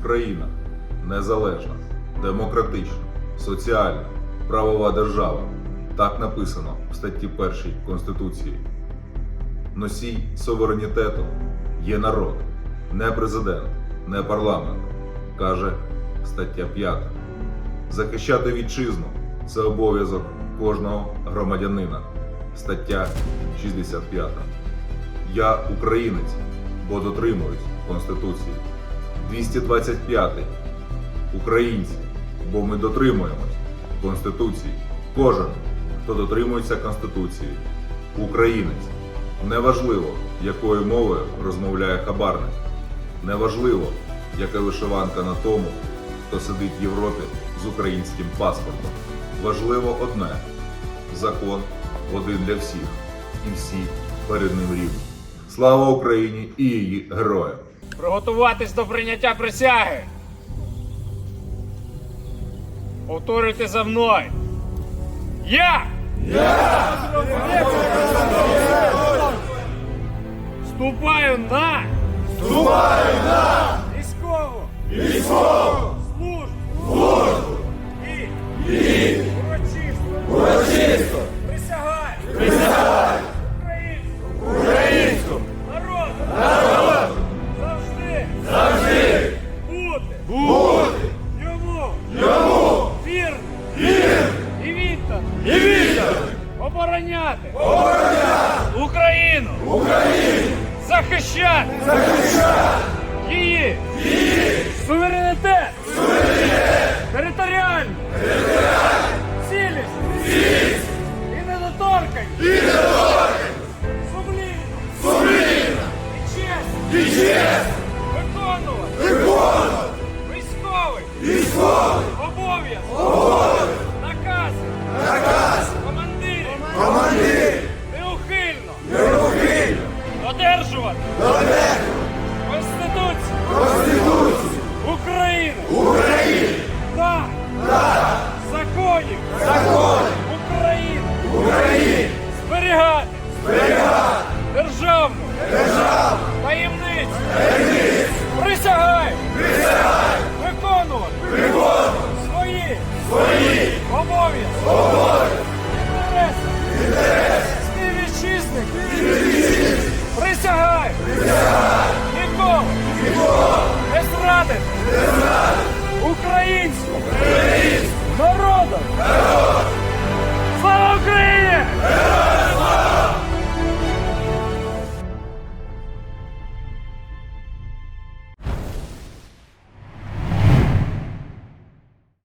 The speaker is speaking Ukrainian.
Україна незалежна, демократична, соціальна, правова держава. Так написано в статті 1 Конституції. Носій суверенітету є народ, не президент, не парламент, каже стаття 5. Захищати вітчизну це обов'язок кожного громадянина. Стаття 65. Я українець, бо дотримуюсь Конституції. 225. Українці, бо ми дотримуємось Конституції. Кожен, хто дотримується Конституції. Українець. Неважливо, якою мовою розмовляє хабарник. Неважливо, яка вишиванка на тому, хто сидить в Європі з українським паспортом. Важливо одне закон один для всіх, і всі перед ним рівні. Слава Україні і її героям! Приготуватись до прийняття присяги. Повторюйте за мною. Я! Я! Ступаю на! Вступаю Бути! Йому! Йому! Вірно! Вірно! І віддано! І віддано! Обороняти! Обороняти! Україну! Україну! Захищати! Захищати! Її! Її! Суверенітет! Суверенітет! Територіальну! Територіальну! Цілість! Цілість! І недоторканість! І недоторканість! Додержувати! Додержувати! Конституцію! Конституцію! України! України! Так! Так! Законів! Законів! України! України! Зберігати! Зберігати! Державну! Державну! Таємницю! Таємницю! Присягаю! Присягаю! Виконувати! Виконувати! Свої! Свої! Обов'язки! Обов'язки! Yeah.